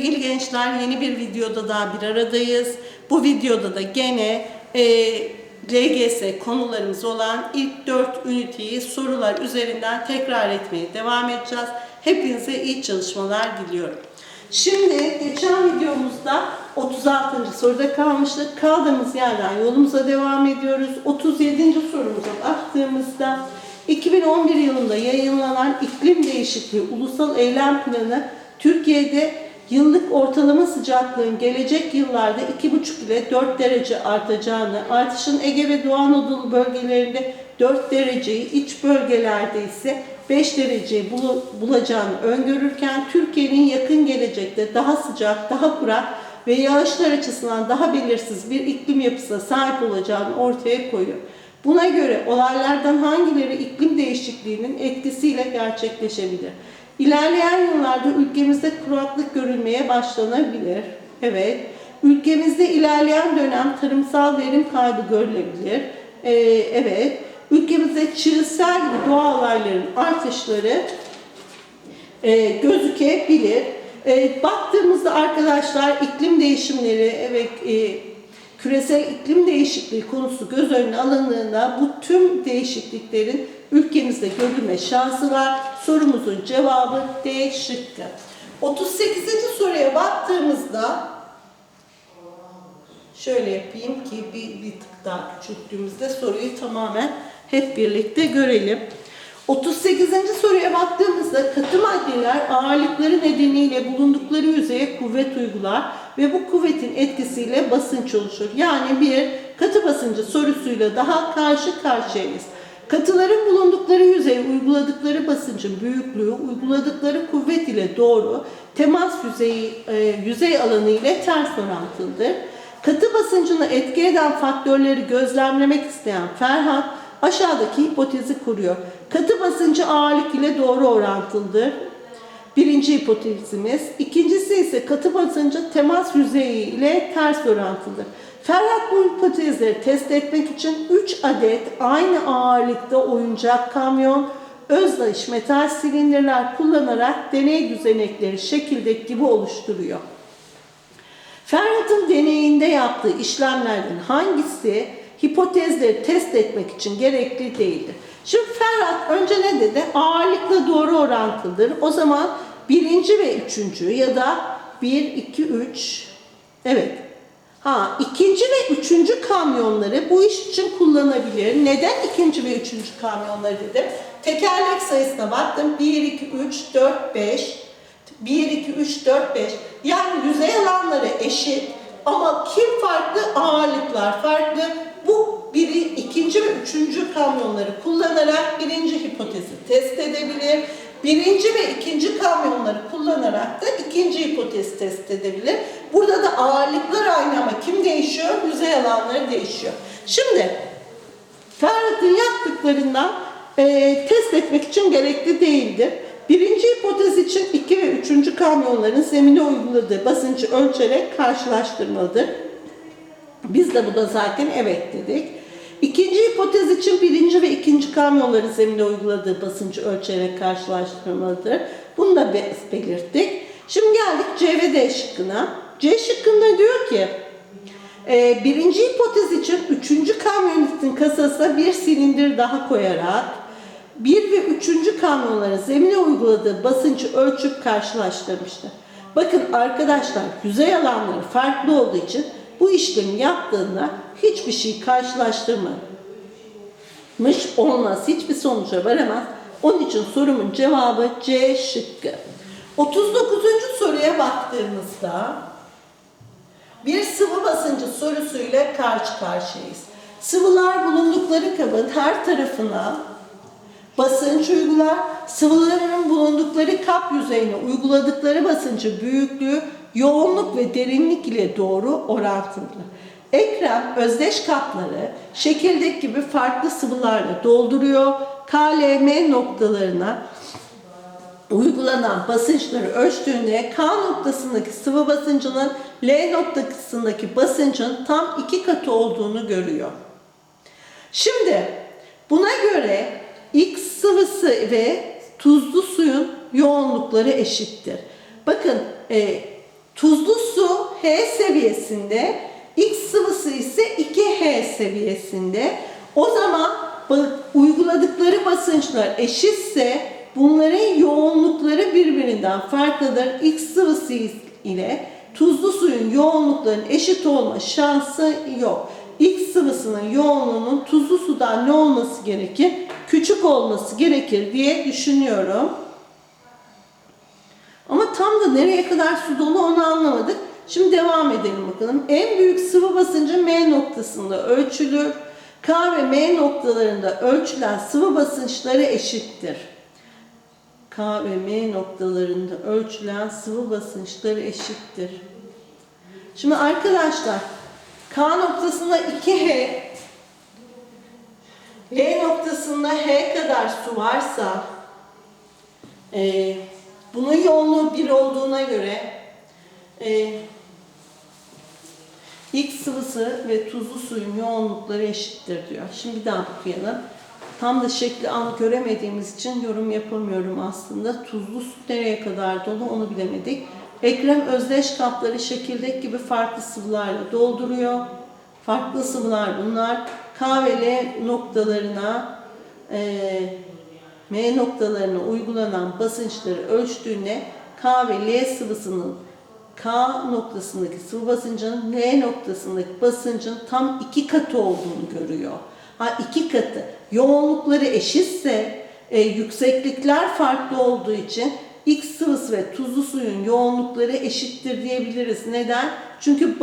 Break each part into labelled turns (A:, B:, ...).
A: Sevgili gençler yeni bir videoda daha bir aradayız. Bu videoda da gene e, LGS konularımız olan ilk 4 üniteyi sorular üzerinden tekrar etmeye devam edeceğiz. Hepinize iyi çalışmalar diliyorum. Şimdi geçen videomuzda 36. soruda kalmıştık. Kaldığımız yerden yolumuza devam ediyoruz. 37. sorumuza baktığımızda 2011 yılında yayınlanan iklim değişikliği ulusal eylem planı Türkiye'de yıllık ortalama sıcaklığın gelecek yıllarda 2,5 ile 4 derece artacağını, artışın Ege ve Doğu Anadolu bölgelerinde 4 dereceyi, iç bölgelerde ise 5 dereceyi bulu- bulacağını öngörürken Türkiye'nin yakın gelecekte daha sıcak, daha kurak ve yağışlar açısından daha belirsiz bir iklim yapısına sahip olacağını ortaya koyuyor. Buna göre olaylardan hangileri iklim değişikliğinin etkisiyle gerçekleşebilir? İlerleyen yıllarda ülkemizde kuraklık görülmeye başlanabilir. Evet. Ülkemizde ilerleyen dönem tarımsal verim kaybı görülebilir. Ee, evet. Ülkemizde çığsel gibi doğa olayların artışları e, gözükebilir. E, baktığımızda arkadaşlar iklim değişimleri evet e, küresel iklim değişikliği konusu göz önüne alındığında bu tüm değişikliklerin ülkemizde görülme şansı var. Sorumuzun cevabı D şıkkı. 38. soruya baktığımızda şöyle yapayım ki bir, bir tık daha küçülttüğümüzde soruyu tamamen hep birlikte görelim. 38. soruya baktığımızda katı maddeler ağırlıkları nedeniyle bulundukları yüzeye kuvvet uygular ve bu kuvvetin etkisiyle basınç oluşur. Yani bir katı basıncı sorusuyla daha karşı karşıyayız. Katıların bulundukları yüzeye uyguladıkları basıncın büyüklüğü uyguladıkları kuvvet ile doğru temas yüzeyi e, yüzey alanı ile ters orantılıdır. Katı basıncını etki eden faktörleri gözlemlemek isteyen Ferhat aşağıdaki hipotezi kuruyor. Katı basıncı ağırlık ile doğru orantılıdır. Birinci hipotezimiz. İkincisi ise katı basıncı temas yüzeyi ile ters orantılıdır. Ferhat bu hipotezleri test etmek için 3 adet aynı ağırlıkta oyuncak kamyon, özdeş metal silindirler kullanarak deney düzenekleri şekildeki gibi oluşturuyor. Ferhat'ın deneyinde yaptığı işlemlerden hangisi hipotezleri test etmek için gerekli değildir? Şimdi Ferhat önce ne dedi? Ağırlıkla doğru orantılıdır. O zaman birinci ve üçüncü ya da bir, iki, üç, evet. Ha, ikinci ve üçüncü kamyonları bu iş için kullanabilir. Neden ikinci ve üçüncü kamyonları dedim? Tekerlek sayısına baktım. 1, 2, 3, 4, 5. 1, 2, 3, 4, 5. Yani yüzey alanları eşit. Ama kim farklı? Ağırlıklar farklı. Biri, ikinci ve üçüncü kamyonları kullanarak birinci hipotezi test edebilir. Birinci ve ikinci kamyonları kullanarak da ikinci hipotezi test edebilir. Burada da ağırlıklar aynı ama kim değişiyor? Yüzey alanları değişiyor. Şimdi Ferhat'ın yaptıklarından e, test etmek için gerekli değildir. Birinci hipotez için 2 ve 3. kamyonların zemine uyguladığı basıncı ölçerek karşılaştırmalıdır. Biz de bu da zaten evet dedik. İkinci hipotez için birinci ve ikinci kamyonların zemine uyguladığı basıncı ölçerek karşılaştırmalıdır. Bunu da be- belirttik. Şimdi geldik C ve D şıkkına. C şıkkında diyor ki e, birinci hipotez için üçüncü kamyonetin kasasına bir silindir daha koyarak bir ve üçüncü kamyonların zemine uyguladığı basıncı ölçüp karşılaştırmıştır. Bakın arkadaşlar yüzey alanları farklı olduğu için bu işlemi yaptığında hiçbir şey karşılaştırmamış olmaz. Hiçbir sonuca varamaz. Onun için sorumun cevabı C şıkkı. 39. soruya baktığımızda bir sıvı basıncı sorusuyla karşı karşıyayız. Sıvılar bulundukları kabın her tarafına basınç uygular. Sıvıların bulundukları kap yüzeyine uyguladıkları basıncı büyüklüğü, yoğunluk ve derinlik ile doğru orantılıdır. Ekrem özdeş kapları şekildeki gibi farklı sıvılarla dolduruyor. KLM noktalarına uygulanan basınçları ölçtüğünde K noktasındaki sıvı basıncının L noktasındaki basıncın tam iki katı olduğunu görüyor. Şimdi buna göre X sıvısı ve tuzlu suyun yoğunlukları eşittir. Bakın e, Tuzlu su H seviyesinde, X sıvısı ise 2H seviyesinde. O zaman uyguladıkları basınçlar eşitse bunların yoğunlukları birbirinden farklıdır. X sıvısı ile tuzlu suyun yoğunluklarının eşit olma şansı yok. X sıvısının yoğunluğunun tuzlu sudan ne olması gerekir? Küçük olması gerekir diye düşünüyorum. Ama tam da nereye kadar su dolu onu anlamadık. Şimdi devam edelim bakalım. En büyük sıvı basıncı M noktasında ölçülür. K ve M noktalarında ölçülen sıvı basınçları eşittir. K ve M noktalarında ölçülen sıvı basınçları eşittir. Şimdi arkadaşlar K noktasında 2H L noktasında H kadar su varsa e, bunun yoğunluğu 1 olduğuna göre e, X sıvısı ve tuzlu suyun yoğunlukları eşittir diyor. Şimdi bir daha okuyalım. Tam da şekli an göremediğimiz için yorum yapamıyorum aslında. Tuzlu su nereye kadar dolu onu bilemedik. Ekrem özdeş kapları şekildeki gibi farklı sıvılarla dolduruyor. Farklı sıvılar bunlar. K ve L noktalarına e, M noktalarına uygulanan basınçları ölçtüğünde K ve L sıvısının K noktasındaki sıvı basıncının L noktasındaki basıncın tam iki katı olduğunu görüyor. Ha iki katı. Yoğunlukları eşitse e, yükseklikler farklı olduğu için X sıvısı ve tuzlu suyun yoğunlukları eşittir diyebiliriz. Neden? Çünkü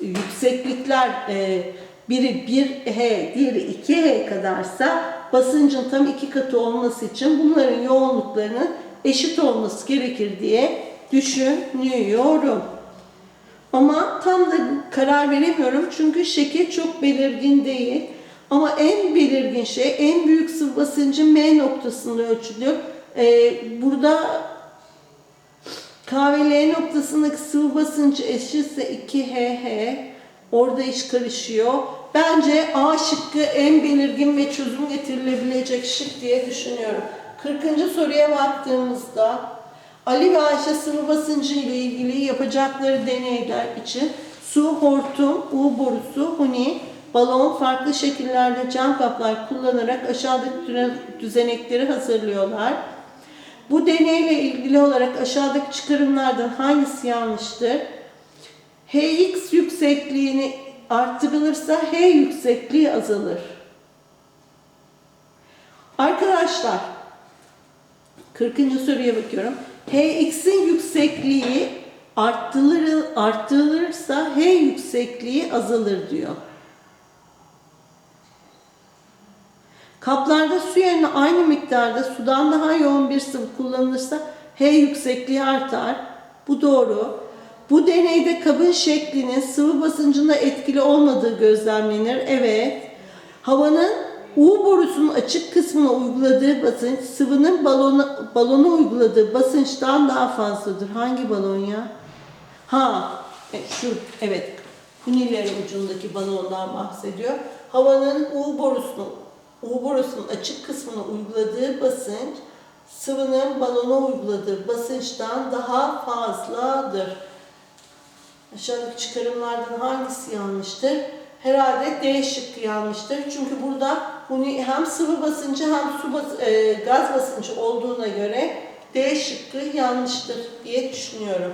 A: yükseklikler e, biri 1H, diğeri 2H kadarsa basıncın tam iki katı olması için bunların yoğunluklarının eşit olması gerekir diye düşünüyorum. Ama tam da karar veremiyorum çünkü şekil çok belirgin değil. Ama en belirgin şey en büyük sıvı basıncı M noktasında ölçülüyor. Ee, burada K ve L noktasındaki sıvı basıncı eşitse 2HH. Orada iş karışıyor. Bence A şıkkı en belirgin ve çözüm getirilebilecek şık diye düşünüyorum. 40. soruya baktığımızda Ali ve Ayşe sıvı basıncı ile ilgili yapacakları deneyler için su, hortum, U borusu, huni, balon, farklı şekillerde cam kaplar kullanarak aşağıdaki düzenekleri hazırlıyorlar. Bu deneyle ilgili olarak aşağıdaki çıkarımlardan hangisi yanlıştır? Hx yüksekliğini arttırılırsa H yüksekliği azalır. Arkadaşlar 40. soruya bakıyorum. Hx'in yüksekliği arttırılır, arttırılırsa H yüksekliği azalır diyor. Kaplarda su yerine aynı miktarda sudan daha yoğun bir sıvı kullanılırsa H yüksekliği artar. Bu doğru. Bu deneyde kabın şeklinin sıvı basıncında etkili olmadığı gözlemlenir. Evet. Havanın U borusunun açık kısmına uyguladığı basınç sıvının balona, balona uyguladığı basınçtan daha fazladır. Hangi balon ya? Ha, e, şu evet. Hunilerin ucundaki balondan bahsediyor. Havanın U borusunun U borusunun açık kısmına uyguladığı basınç sıvının balona uyguladığı basınçtan daha fazladır. Aşağıdaki çıkarımlardan hangisi yanlıştır? Herhalde D şıkkı yanlıştır. Çünkü burada huni hem sıvı basıncı hem su bas e, gaz basıncı olduğuna göre D şıkkı yanlıştır diye düşünüyorum.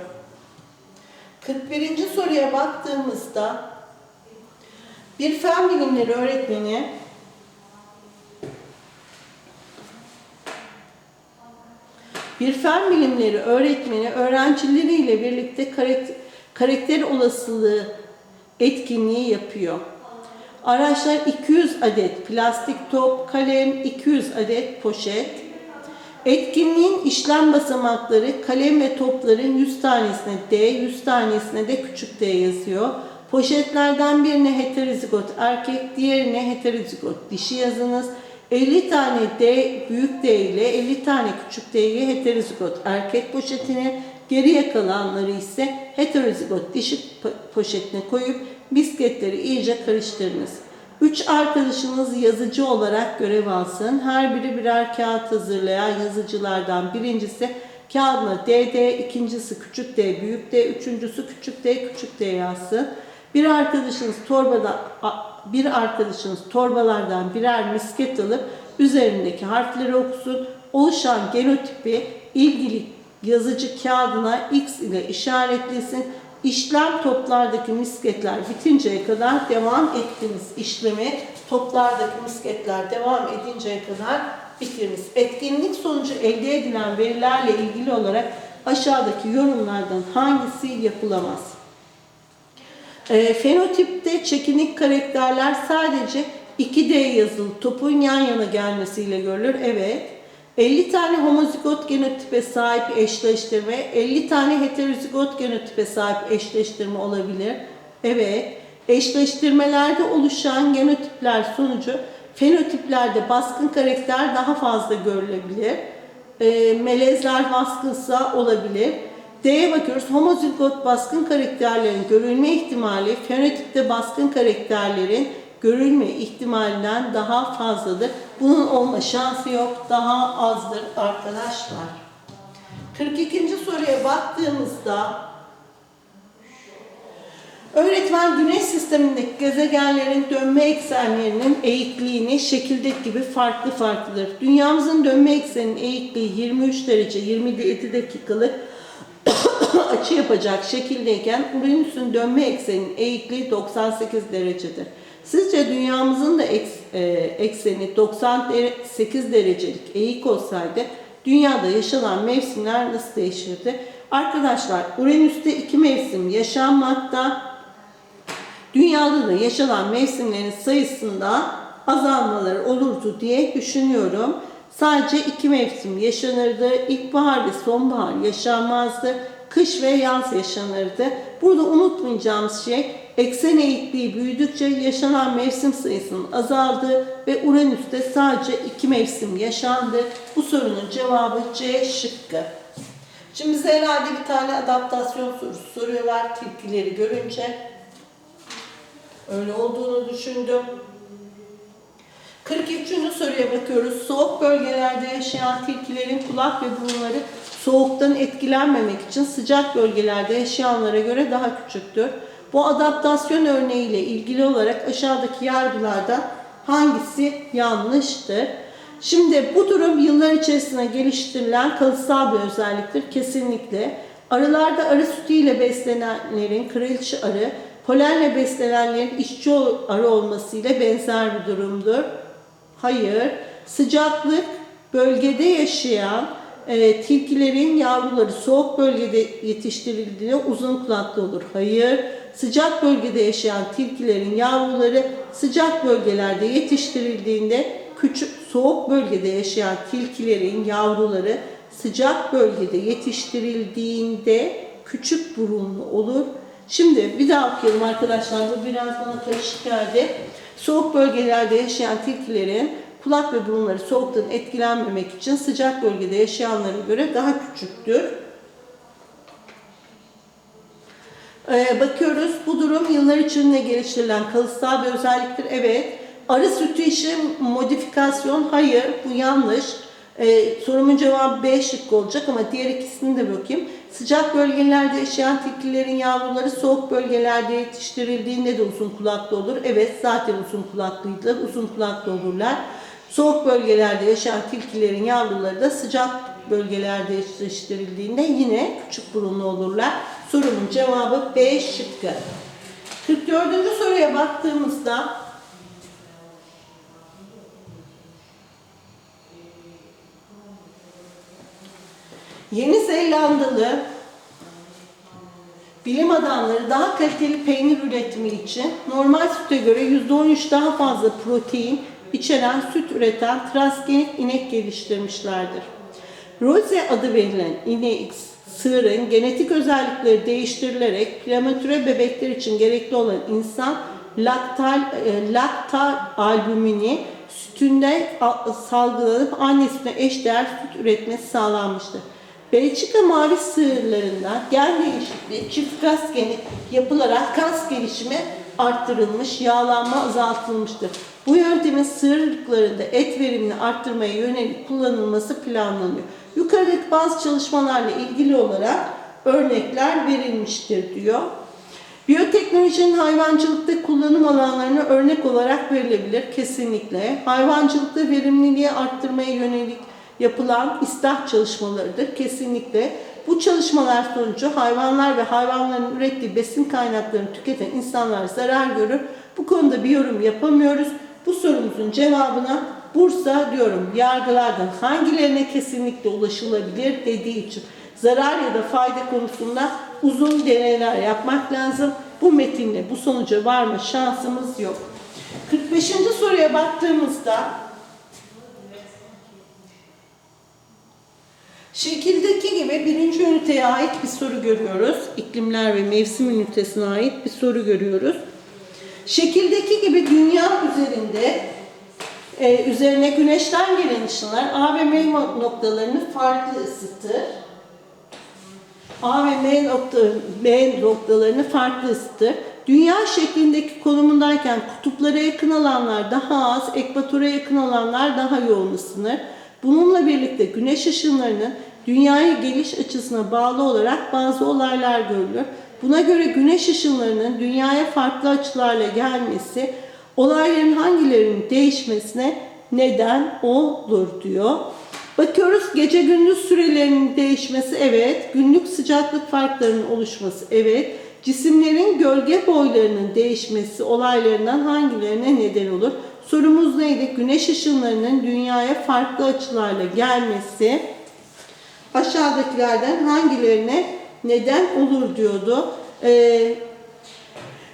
A: 41. soruya baktığımızda bir fen bilimleri öğretmeni bir fen bilimleri öğretmeni öğrencileriyle birlikte karakter, karakter olasılığı etkinliği yapıyor. Araçlar 200 adet plastik top, kalem, 200 adet poşet. Etkinliğin işlem basamakları kalem ve topların 100 tanesine D, 100 tanesine de küçük D yazıyor. Poşetlerden birine heterozigot erkek, diğerine heterozigot dişi yazınız. 50 tane D büyük D ile 50 tane küçük D'yi heterozigot erkek poşetine, geriye kalanları ise heterozigot dişi po- poşetine koyup bisketleri iyice karıştırınız. Üç arkadaşınız yazıcı olarak görev alsın. Her biri birer kağıt hazırlayan yazıcılardan birincisi kağıdına DD, ikincisi küçük D, büyük D, üçüncüsü küçük D, küçük D yazsın. Bir arkadaşınız torbada bir arkadaşınız torbalardan birer misket alıp üzerindeki harfleri okusun. Oluşan genotipi ilgili yazıcı kağıdına X ile işaretlesin. İşlem toplardaki misketler bitinceye kadar devam ettiniz. İşlemi toplardaki misketler devam edinceye kadar bitiriniz. Etkinlik sonucu elde edilen verilerle ilgili olarak aşağıdaki yorumlardan hangisi yapılamaz? E, fenotipte çekinik karakterler sadece 2D yazılı topun yan yana gelmesiyle görülür. Evet. 50 tane homozigot genotipe sahip eşleştirme, 50 tane heterozigot genotipe sahip eşleştirme olabilir. Evet. Eşleştirmelerde oluşan genotipler sonucu fenotiplerde baskın karakter daha fazla görülebilir. E, melezler baskınsa olabilir. D'ye bakıyoruz. Homozigot baskın karakterlerin görülme ihtimali fenotipte baskın karakterlerin görülme ihtimalinden daha fazladır. Bunun olma şansı yok. Daha azdır arkadaşlar. 42. soruya baktığımızda Öğretmen güneş sistemindeki gezegenlerin dönme eksenlerinin eğikliğini şekildeki gibi farklı farklıdır. Dünyamızın dönme ekseninin eğikliği 23 derece 27 dakikalık açı yapacak şekildeyken Uranüs'ün dönme ekseninin eğikliği 98 derecedir. Sizce dünyamızın da e, ekseni 98 derecelik eğik olsaydı dünyada yaşanan mevsimler nasıl değişirdi? Arkadaşlar Uranüs'te iki mevsim yaşanmakta. Dünyada da yaşanan mevsimlerin sayısında azalmalar olurdu diye düşünüyorum. Sadece iki mevsim yaşanırdı. İlkbahar ve sonbahar yaşanmazdı. Kış ve yaz yaşanırdı. Burada unutmayacağımız şey eksen eğikliği büyüdükçe yaşanan mevsim sayısının azaldığı ve Uranüs'te sadece iki mevsim yaşandı. Bu sorunun cevabı C şıkkı. Şimdi bize herhalde bir tane adaptasyon sorusu soruyorlar tilkileri görünce. Öyle olduğunu düşündüm. 43. soruya bakıyoruz. Soğuk bölgelerde yaşayan tilkilerin kulak ve burunları soğuktan etkilenmemek için sıcak bölgelerde yaşayanlara göre daha küçüktür. Bu adaptasyon örneğiyle ilgili olarak aşağıdaki yargılardan hangisi yanlıştır? Şimdi bu durum yıllar içerisinde geliştirilen kalıtsal bir özelliktir kesinlikle. Arılarda arı sütüyle beslenenlerin kraliçe arı, polenle beslenenlerin işçi arı olmasıyla benzer bir durumdur. Hayır. Sıcaklık bölgede yaşayan e, tilkilerin yavruları soğuk bölgede yetiştirildiğinde uzun kulaklı olur. Hayır. Sıcak bölgede yaşayan tilkilerin yavruları sıcak bölgelerde yetiştirildiğinde küçük soğuk bölgede yaşayan tilkilerin yavruları sıcak bölgede yetiştirildiğinde küçük burunlu olur. Şimdi bir daha okuyalım arkadaşlar. Bu biraz bana karışık geldi. Soğuk bölgelerde yaşayan tilkilerin kulak ve burunları soğuktan etkilenmemek için sıcak bölgede yaşayanlara göre daha küçüktür. Ee, bakıyoruz bu durum yıllar içinde geliştirilen kalıtsal bir özelliktir. Evet. Arı sütü işi modifikasyon hayır bu yanlış. Ee, sorumun cevabı B şıkkı olacak ama diğer ikisini de bakayım. Sıcak bölgelerde yaşayan tilkilerin yavruları soğuk bölgelerde yetiştirildiğinde de uzun kulaklı olur. Evet zaten uzun kulaklıydılar. Uzun kulaklı olurlar. Soğuk bölgelerde yaşayan tilkilerin yavruları da sıcak bölgelerde yetiştirildiğinde yine küçük burunlu olurlar. Sorunun cevabı B şıkkı. 44. soruya baktığımızda Yeni Zelandalı bilim adamları daha kaliteli peynir üretimi için normal süte göre %13 daha fazla protein içeren süt üreten transgenik inek geliştirmişlerdir. Rose adı verilen inek sığırın genetik özellikleri değiştirilerek prematüre bebekler için gerekli olan insan laktal, e, laktal albümini sütünde salgılanıp annesine eşdeğer süt üretmesi sağlanmıştır. Belçika mavi sığırlarında gen değişikliği çift kas geni yapılarak kas gelişimi arttırılmış, yağlanma azaltılmıştır. Bu yöntemin sığırlıklarında et verimini arttırmaya yönelik kullanılması planlanıyor. Yukarı Yukarıdaki bazı çalışmalarla ilgili olarak örnekler verilmiştir diyor. Biyoteknolojinin hayvancılıkta kullanım alanlarına örnek olarak verilebilir kesinlikle. Hayvancılıkta verimliliği arttırmaya yönelik yapılan istah çalışmalarıdır kesinlikle. Bu çalışmalar sonucu hayvanlar ve hayvanların ürettiği besin kaynaklarını tüketen insanlar zarar görür. Bu konuda bir yorum yapamıyoruz. Bu sorumuzun cevabına Bursa diyorum. Yargılardan hangilerine kesinlikle ulaşılabilir dediği için zarar ya da fayda konusunda uzun deneyler yapmak lazım. Bu metinle bu sonuca varma şansımız yok. 45. soruya baktığımızda Şekildeki gibi birinci üniteye ait bir soru görüyoruz. İklimler ve mevsim ünitesine ait bir soru görüyoruz. Şekildeki gibi dünya üzerinde e, üzerine güneşten gelen ışınlar A ve M noktalarını farklı ısıtır. A ve M, nokta, M noktalarını farklı ısıtır. Dünya şeklindeki konumundayken kutuplara yakın alanlar daha az, ekvatora yakın alanlar daha yoğun ısınır. Bununla birlikte güneş ışınlarının dünyaya geliş açısına bağlı olarak bazı olaylar görülür. Buna göre güneş ışınlarının dünyaya farklı açılarla gelmesi olayların hangilerinin değişmesine neden olur diyor. Bakıyoruz gece gündüz sürelerinin değişmesi evet, günlük sıcaklık farklarının oluşması evet, cisimlerin gölge boylarının değişmesi olaylarından hangilerine neden olur? Sorumuz neydi? Güneş ışınlarının dünyaya farklı açılarla gelmesi aşağıdakilerden hangilerine neden olur diyordu. Ee,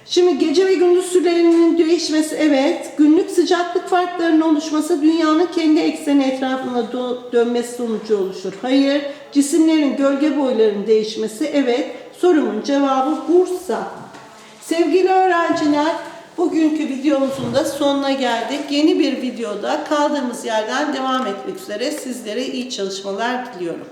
A: Şimdi gece ve gündüz sürelerinin değişmesi evet, günlük sıcaklık farklarının oluşması dünyanın kendi ekseni etrafında dö- dönmesi sonucu oluşur. Hayır, cisimlerin gölge boylarının değişmesi evet. Sorumun cevabı Bursa. Sevgili öğrenciler, bugünkü videomuzun da sonuna geldik. Yeni bir videoda kaldığımız yerden devam etmek üzere sizlere iyi çalışmalar diliyorum.